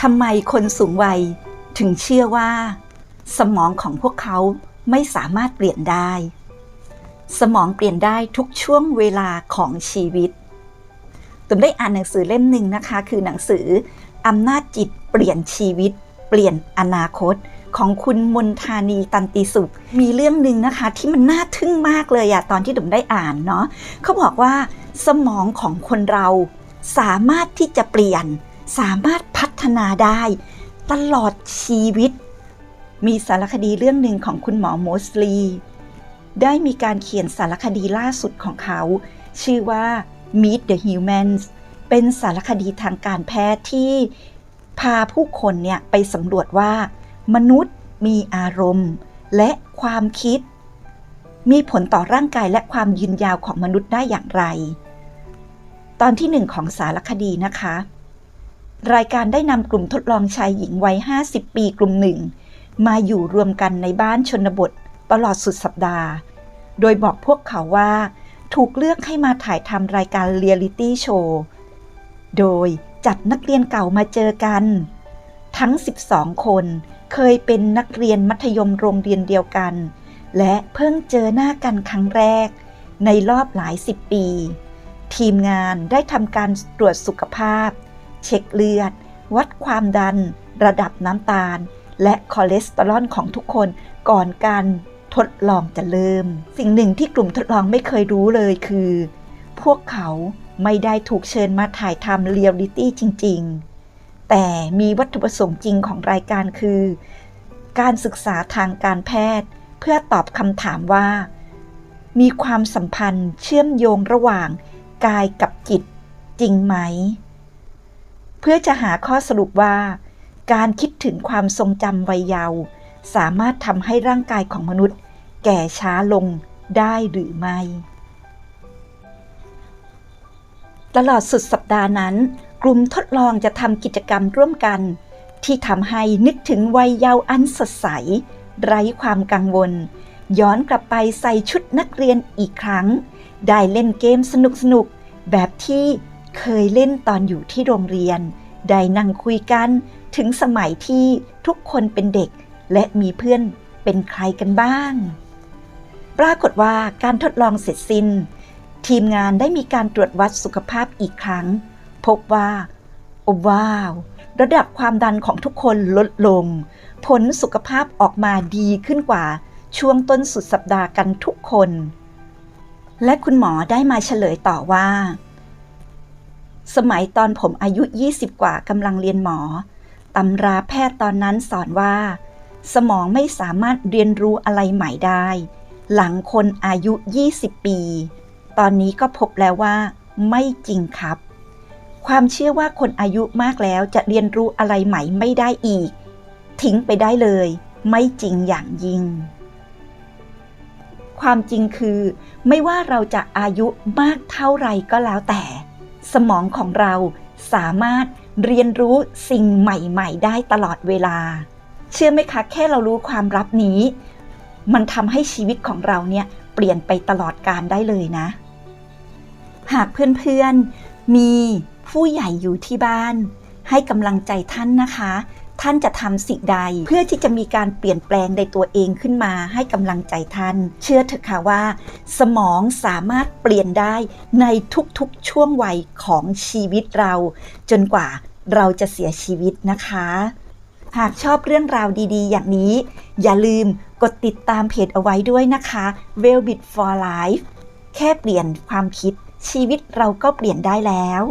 ทำไมคนสูงวัยถึงเชื่อว่า สมองของพวกเขาไม่สามารถเปลี่ยนได้ สมองเปลี่ยนได้ทุกช่วงเวลาของชีวิตตุมได้อ่านหนังสือเล่มหนึ่งนะคะ คือหนังสืออำนาจจิตเปลี่ยนชีวิต เปลี่ยนอนาคต ของคุณมนทานีตันติสุข มีเรื่องหนึ่งนะคะ ที่มันน่าทึ่งมากเลยอะตอนที่ดุมได้อ่านเนาะเขาบอกว่าสมองของคนเราสามารถที่จะเปลี่ยน สามารถพัฒนาได้ ตลอดชีวิต มีสารคดีเรื่องหนึ่งของคุณหมอโมสลี ได้มีการเขียนสารคดีล่าสุดของเขา ชื่อว่า Meet the Humans เป็นสารคดีทางการแพทย์ที่พาผู้คนเนี่ยไปสำรวจว่า มนุษย์มีอารมณ์ และความคิด มีผลต่อร่างกายและความยืนยาวของมนุษย์ได้อย่างไร ตอนที่หนึ่งของสารคดีนะคะ รายการได้นำกลุ่มทดลองชายหญิงวัย 50 ปีกลุ่มหนึ่ง มาอยู่รวมกันในบ้านชนบทตลอดสุดสัปดาห์ โดยบอกพวกเขาว่า ถูกเลือกให้มาถ่ายทำรายการเรียลิตี้โชว์ โดยจัดนักเรียนเก่ามาเจอกัน ทั้ง 12 คนเคยเป็นนักเรียนมัธยมโรงเรียนเดียวกัน และเพิ่งเจอหน้ากันครั้งแรก ในรอบหลายสิบปี ทีมงานได้ทำการตรวจสุขภาพ เช็คเลือด วัดความดัน ระดับน้ำตาล และคอเลสเตอรอลของทุกคนก่อนการทดลองจะเริ่ม สิ่งหนึ่งที่กลุ่มทดลองไม่เคยรู้เลยคือ พวกเขาไม่ได้ถูกเชิญมาถ่ายทำเรียลลิตี้จริง ๆ แต่มีวัตถุประสงค์จริงของรายการคือ การศึกษาทางการแพทย์ เพื่อตอบคำถามว่า มีความสัมพันธ์เชื่อมโยงระหว่างกายกับจิตจริงไหม เพื่อจะหาข้อสรุปว่า การคิดถึงความทรงจำวัยเยาว์สามารถทำให้ร่างกายของมนุษย์ แก่ช้าลงได้หรือไม่ ตลอดสุดสัปดาห์นั้น ลุ่มทดลองจะทำกิจกรรมร่วมกัน ที่ทำให้นึกถึงวัยเยาว์อันสดใส ไร้ความกังวล ย้อนกลับไปใส่ชุดนักเรียนอีกครั้ง ได้เล่นเกมสนุกๆแบบที่เคยเล่นตอนอยู่ที่โรงเรียน ได้นั่งคุยกันถึงสมัยที่ทุกคนเป็นเด็ก และมีเพื่อนเป็นใครกันบ้าง ปรากฏว่าการทดลองเสร็จสิ้น ทีมงานได้มีการตรวจวัดสุขภาพอีกครั้ง พบว่า โอ้ว้าว ระดับความดันของทุกคนลดลง ผลสุขภาพออกมาดีขึ้นกว่าช่วงต้นสุดสัปดาห์กันทุกคน และคุณหมอได้มาเฉลยต่อว่า สมัยตอนผมอายุ 20 กว่ากำลังเรียนหมอตำราแพทย์ตอนนั้นสอนว่า สมองไม่สามารถเรียนรู้อะไรใหม่ได้ หลังคนอายุ 20 ปี ตอนนี้ก็พบแล้วว่า ไม่จริงครับ ความเชื่อว่าคนอายุมากแล้วจะเรียนรู้อะไรใหม่ไม่ได้อีก ทิ้งไปได้เลย ไม่จริงอย่างยิ่ง ความจริงคือ ไม่ว่าเราจะอายุมากเท่าไรก็แล้วแต่ สมองของเราสามารถเรียนรู้สิ่งใหม่ๆ ได้ตลอดเวลา เชื่อไหมคะ แค่เรารู้ความลับนี้ มันทำให้ชีวิตของเราเนี่ยเปลี่ยนไปตลอดการได้เลยนะ หากเพื่อนๆมี ผู้ใหญ่อยู่ที่บ้าน ให้กำลังใจท่านนะคะ ท่านจะทำสิ่งใด เพื่อที่จะมีการเปลี่ยนแปลงในตัวเองขึ้นมา ให้กำลังใจท่าน เชื่อเถอะค่ะว่า สมองสามารถเปลี่ยนได้ในทุกๆช่วงวัยของชีวิตเรา จนกว่าเราจะเสียชีวิตนะคะ หากชอบเรื่องราวดีๆ อย่างนี้ อย่าลืมกดติดตามเพจเอาไว้ด้วยนะคะ w e l l b i t for Life แค่เปลี่ยนความคิดชีวิตเราก็เปลี่ยนได้แล้ว